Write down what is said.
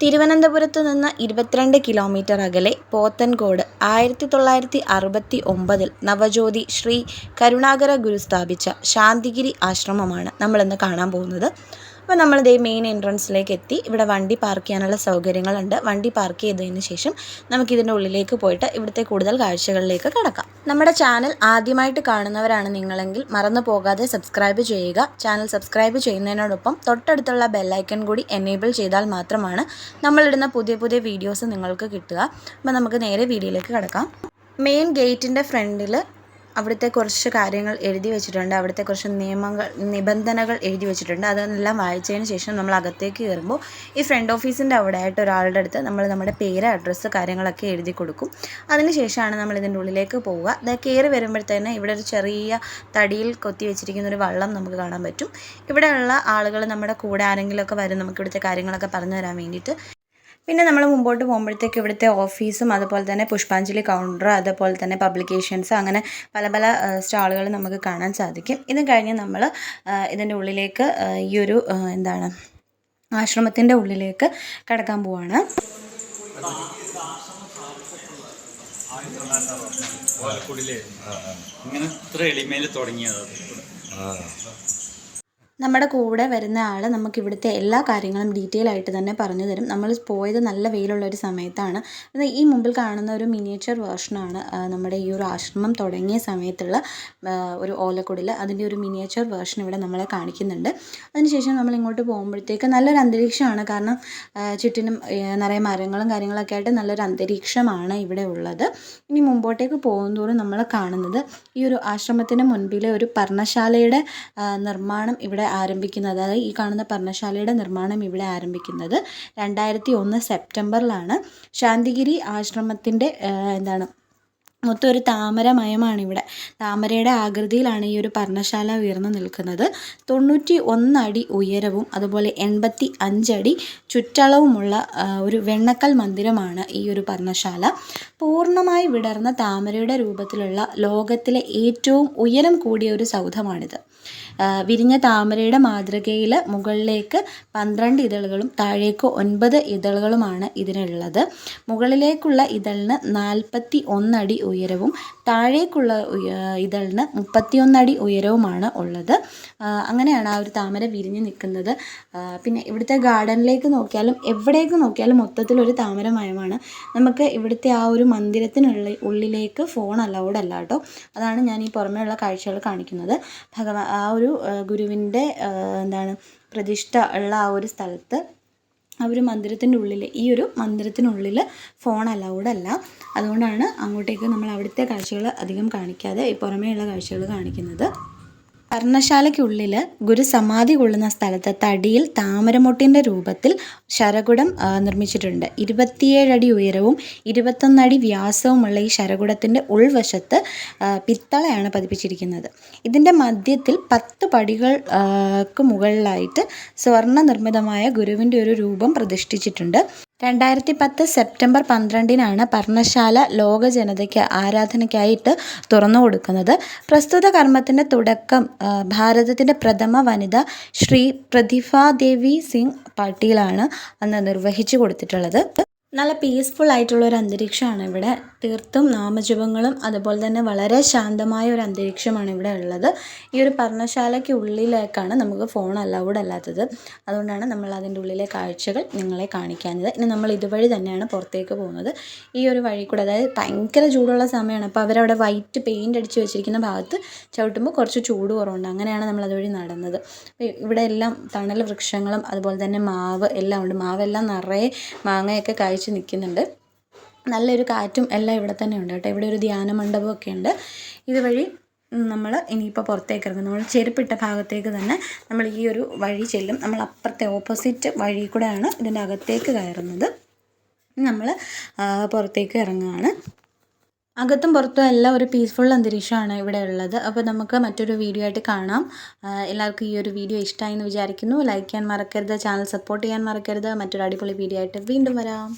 തിരുവനന്തപുരത്ത് നിന്ന് ഇരുപത്തിരണ്ട് കിലോമീറ്റർ അകലെ പോത്തൻകോട് ആയിരത്തി തൊള്ളായിരത്തി അറുപത്തി ഒമ്പതിൽ നവജ്യോതി ശ്രീ കരുണാകര ഗുരു സ്ഥാപിച്ച ശാന്തിഗിരി ആശ്രമമാണ് നമ്മളിന്ന് കാണാൻ പോകുന്നത്. അപ്പോൾ നമ്മൾ ദേ മെയിൻ എൻട്രൻസിലേക്ക് എത്തി ഇവിടെ വണ്ടി പാർക്ക് ചെയ്യാനുള്ള സൗകര്യങ്ങളുണ്ട്. വണ്ടി പാർക്ക് ചെയ്തതിന് ശേഷം നമുക്കിതിന്റെ ഉള്ളിലേക്ക് പോയിട്ട് ഇവിടുത്തെ കൂടുതൽ കാഴ്ചകളിലേക്ക് കടക്കാം. നമ്മുടെ ചാനൽ ആദ്യമായിട്ട് കാണുന്നവരാണ് നിങ്ങളെങ്കിൽ മറന്നു പോകാതെ സബ്സ്ക്രൈബ് ചെയ്യുക. ചാനൽ സബ്സ്ക്രൈബ് ചെയ്യുന്നതിനോടൊപ്പം തൊട്ടടുത്തുള്ള ബെല്ലൈക്കൺ കൂടി എനേബിൾ ചെയ്താൽ മാത്രമാണ് നമ്മളിടുന്ന പുതിയ പുതിയ വീഡിയോസ് നിങ്ങൾക്ക് കിട്ടുക. അപ്പോൾ നമുക്ക് നേരെ വീഡിയോയിലേക്ക് കിടക്കാം. മെയിൻ ഗേറ്റിന്റെ ഫ്രണ്ടിൽ അവിടുത്തെ കുറച്ച് കാര്യങ്ങൾ എഴുതി വെച്ചിട്ടുണ്ട്. അവിടുത്തെ കുറച്ച് നിയമങ്ങൾ നിബന്ധനകൾ എഴുതി വെച്ചിട്ടുണ്ട്. അതെല്ലാം വായിച്ചതിന് ശേഷം നമ്മൾ അകത്തേക്ക് കയറുമ്പോൾ ഈ ഫ്രണ്ട് ഓഫീസിന്റെ അവിടെ ആയിട്ട് ഒരാളുടെ അടുത്ത് നമ്മൾ നമ്മുടെ പേര് അഡ്രസ്സ് കാര്യങ്ങളൊക്കെ എഴുതി കൊടുക്കും. അതിന് ശേഷമാണ് നമ്മൾ ഇതിന്റെ ഉള്ളിലേക്ക് പോവുക. അത് കയറി വരുമ്പോഴത്തേന് ഇവിടെ ഒരു ചെറിയ തടിയിൽ കൊത്തി വെച്ചിരിക്കുന്ന ഒരു വള്ളം നമുക്ക് കാണാൻ പറ്റും. ഇവിടെയുള്ള ആളുകൾ നമ്മുടെ കൂടെ ആരെങ്കിലുമൊക്കെ വരും നമുക്ക് ഇവിടുത്തെ കാര്യങ്ങളൊക്കെ പറഞ്ഞു തരാൻ വേണ്ടിയിട്ട്. പിന്നെ നമ്മൾ മുമ്പോട്ട് പോകുമ്പോഴത്തേക്ക് ഇവിടുത്തെ ഓഫീസും അതുപോലെ തന്നെ പുഷ്പാഞ്ജലി കൗണ്ടർ അതുപോലെ തന്നെ പബ്ലിക്കേഷൻസ് അങ്ങനെ പല പല സ്റ്റാളുകൾ നമുക്ക് കാണാൻ സാധിക്കും. ഇത് കഴിഞ്ഞ് നമ്മൾ ഇതിന്റെ ഉള്ളിലേക്ക് ഈ ഒരു എന്താണ് ആശ്രമത്തിന്റെ ഉള്ളിലേക്ക് കടക്കാൻ പോവാണ്. ഇങ്ങനെ ഇത്ര എളിമയിൽ തുടങ്ങിയത്. നമ്മുടെ കൂടെ വരുന്ന ആൾ നമുക്ക് ഇവിടുത്തെ എല്ലാ കാര്യങ്ങളും ഡീറ്റെയിൽ ആയിട്ട് തന്നെ പറഞ്ഞു തരും. നമ്മൾ പോയത് നല്ല വെയിലുള്ള ഒരു സമയത്താണ്. അത് ഈ മുമ്പിൽ കാണുന്ന ഒരു മിനിയേച്ചർ വേർഷനാണ് നമ്മുടെ ഈ ഒരു ആശ്രമം തുടങ്ങിയ സമയത്തുള്ള ഒരു ഓലക്കുടിൽ. അതിന്റെ ഒരു മിനിയേച്ചർ വേർഷൻ ഇവിടെ നമ്മളെ കാണിക്കുന്നുണ്ട്. അതിനുശേഷം നമ്മൾ ഇങ്ങോട്ട് പോകുമ്പോഴത്തേക്ക് നല്ലൊരു അന്തരീക്ഷമാണ്. കാരണം ചുറ്റിനും നിറയെ മരങ്ങളും കാര്യങ്ങളൊക്കെ ആയിട്ട് നല്ലൊരു അന്തരീക്ഷമാണ് ഇവിടെ ഉള്ളത്. ഇനി മുമ്പോട്ടേക്ക് പോകുന്നതോറും നമ്മൾ കാണുന്നത് ഈ ഒരു ആശ്രമത്തിന് മുൻപിലെ ഒരു പർണശാലയുടെ നിർമ്മാണം ഇവിടെ ആരംഭിക്കുന്നത് അതായത് ഈ കാണുന്ന പർണശാലയുടെ നിർമ്മാണം ഇവിടെ ആരംഭിക്കുന്നത് രണ്ടായിരത്തി ഒന്ന് സെപ്റ്റംബറിലാണ്. ശാന്തിഗിരി ആശ്രമത്തിന്റെ എന്താണ് മൊത്തം ഒരു താമരമയമാണ് ഇവിടെ താമരയുടെ ആകൃതിയിലാണ് ഈ ഒരു പർണശാല ഉയർന്നു നിൽക്കുന്നത്. തൊണ്ണൂറ്റി ഒന്നടി ഉയരവും അതുപോലെ എൺപത്തി അഞ്ചടി ചുറ്റളവുമുള്ള ഒരു വെണ്ണക്കൽ മന്ദിരമാണ് ഈ ഒരു പർണശാല. പൂർണമായി വിടർന്ന താമരയുടെ രൂപത്തിലുള്ള ലോകത്തിലെ ഏറ്റവും ഉയരം കൂടിയ ഒരു സൗധമാണിത്. വിരിഞ്ഞ താമരയുടെ മാതൃകയിൽ മുകളിലേക്ക് പന്ത്രണ്ട് ഇതളുകളും താഴേക്ക് ഒൻപത് ഇതളുകളുമാണ് ഇതിനുള്ളത്. മുകളിലേക്കുള്ള ഇതളിന് നാൽപ്പത്തി ഒന്നടി ഉയരവും താഴേക്കുള്ള ഇതളിന് മുപ്പത്തിയൊന്നടി ഉയരവുമാണ് ഉള്ളത്. അങ്ങനെയാണ് ആ ഒരു താമര വിരിഞ്ഞ് നിൽക്കുന്നത്. പിന്നെ ഇവിടുത്തെ ഗാർഡനിലേക്ക് നോക്കിയാലും എവിടേക്ക് നോക്കിയാലും മൊത്തത്തിലൊരു താമരമയമാണ് നമുക്ക് ഇവിടുത്തെ ആ ഒരു മന്ദിരത്തിനുള്ള ഉള്ളിലേക്ക് ഫോൺ അലൗഡ് അല്ല കേട്ടോ. അതാണ് ഞാൻ ഈ പുറമേയുള്ള കാഴ്ചകൾ കാണിക്കുന്നത്. ഭഗവാ ആ ഒരു ഗുരുവിന്റെ എന്താണ് പ്രതിഷ്ഠ ഉള്ള ആ ഒരു സ്ഥലത്ത് ആ ഒരു മന്ദിരത്തിന്റെ ഉള്ളിൽ ഈ ഒരു മന്ദിരത്തിനുള്ളിൽ ഫോൺ അലൗഡ് അല്ല. അതുകൊണ്ടാണ് അങ്ങോട്ടേക്ക് നമ്മൾ അവിടുത്തെ കാഴ്ചകൾ അധികം കാണിക്കാതെ ഈ പുറമേയുള്ള കാഴ്ചകൾ കാണിക്കുന്നത്. പർണശാലയ്ക്കുള്ളിൽ ഗുരു സമാധി കൊള്ളുന്ന സ്ഥലത്ത് തടിയിൽ താമരമൊട്ടിന്റെ രൂപത്തിൽ ശരകുടം നിർമ്മിച്ചിട്ടുണ്ട്. ഇരുപത്തിയേഴ് അടി ഉയരവും ഇരുപത്തൊന്നടി വ്യാസവുമുള്ള ഈ ശരകുടത്തിന്റെ ഉൾവശത്ത് പിത്തളയാണ് പതിപ്പിച്ചിരിക്കുന്നത്. ഇതിന്റെ മധ്യത്തിൽ പത്ത് പടികൾക്ക് മുകളിലായിട്ട് സ്വർണ നിർമ്മിതമായ ഗുരുവിന്റെ ഒരു രൂപം പ്രതിഷ്ഠിച്ചിട്ടുണ്ട്. രണ്ടായിരത്തി പത്ത് സെപ്റ്റംബർ പന്ത്രണ്ടിനാണ് പർണശാല ലോക ജനതയ്ക്ക് ആരാധനയ്ക്കായിട്ട് തുറന്നു കൊടുക്കുന്നത്. പ്രസ്തുത കർമ്മത്തിന്റെ തുടക്കം ഭാരതത്തിന്റെ പ്രഥമ വനിത ശ്രീ പ്രതിഭാദേവി സിംഗ് പാട്ടീലാണ് അന്ന് നിർവഹിച്ചു കൊടുത്തിട്ടുള്ളത്. നല്ല പീസ്ഫുൾ ആയിട്ടുള്ള ഒരു അന്തരീക്ഷമാണ് ഇവിടെ. തീർത്തും നാമജപങ്ങളും അതുപോലെ തന്നെ വളരെ ശാന്തമായ ഒരു അന്തരീക്ഷമാണ് ഇവിടെ ഉള്ളത്. ഈ ഒരു പർണശാലയ്ക്ക് ഉള്ളിലേക്കാണ് നമുക്ക് ഫോൺ അലൗഡ് അല്ലാത്തത്. അതുകൊണ്ടാണ് നമ്മൾ അതിന്റെ ഉള്ളിലെ കാഴ്ചകൾ നിങ്ങളെ കാണിക്കാഞ്ഞത്. ഇനി നമ്മൾ ഇതുവഴി തന്നെയാണ് പുറത്തേക്ക് പോകുന്നത്. ഈ ഒരു വഴി കൂടെ അതായത് ഭയങ്കര ചൂടുള്ള സമയമാണ്. അപ്പോൾ അവരവിടെ വൈറ്റ് പെയിന്റ് അടിച്ച് വെച്ചിരിക്കുന്ന ഭാഗത്ത് ചവിട്ടുമ്പോൾ കുറച്ച് ചൂട് കുറവുണ്ട്. അങ്ങനെയാണ് നമ്മൾ അതുവഴി നടന്നത്. ഇവിടെ എല്ലാം തണൽ വൃക്ഷങ്ങളും അതുപോലെ തന്നെ മാവ് എല്ലാം ഉണ്ട്. മാവെല്ലാം നിറയെ മാങ്ങയൊക്കെ കായ്ച്ച് നിൽക്കുന്നുണ്ട്. നല്ലൊരു കാറ്റും എല്ലാം ഇവിടെ തന്നെ ഉണ്ട് കേട്ടോ. ഇവിടെ ഒരു ധ്യാന മണ്ഡപമൊക്കെ ഉണ്ട്. ഇതുവഴി നമ്മൾ ഇനിയിപ്പോൾ പുറത്തേക്ക് ഇറങ്ങും. നമ്മൾ ചെരുപ്പിട്ട ഭാഗത്തേക്ക് തന്നെ നമ്മൾ ഈ ഒരു വഴി ചെല്ലും. നമ്മൾ അപ്പുറത്തെ ഓപ്പോസിറ്റ് വഴി കൂടെയാണ് ഇതിന്റെ അകത്തേക്ക് കയറുന്നത് നമ്മൾ പുറത്തേക്ക് ഇറങ്ങുകയാണ് അകത്തും പുറത്തും എല്ലാം ഒരു പീസ്ഫുൾ അന്തരീക്ഷമാണ് ഇവിടെ ഉള്ളത്. അപ്പോൾ നമുക്ക് മറ്റൊരു വീഡിയോ ആയിട്ട് കാണാം. എല്ലാവർക്കും ഈ ഒരു വീഡിയോ ഇഷ്ടമായി എന്ന് വിചാരിക്കുന്നു. ലൈക്ക് ചെയ്യാൻ മറക്കരുത്. ചാനൽ സപ്പോർട്ട് ചെയ്യാൻ മറക്കരുത്. മറ്റൊരു അടിപൊളി വീഡിയോ ആയിട്ട് വീണ്ടും വരാം.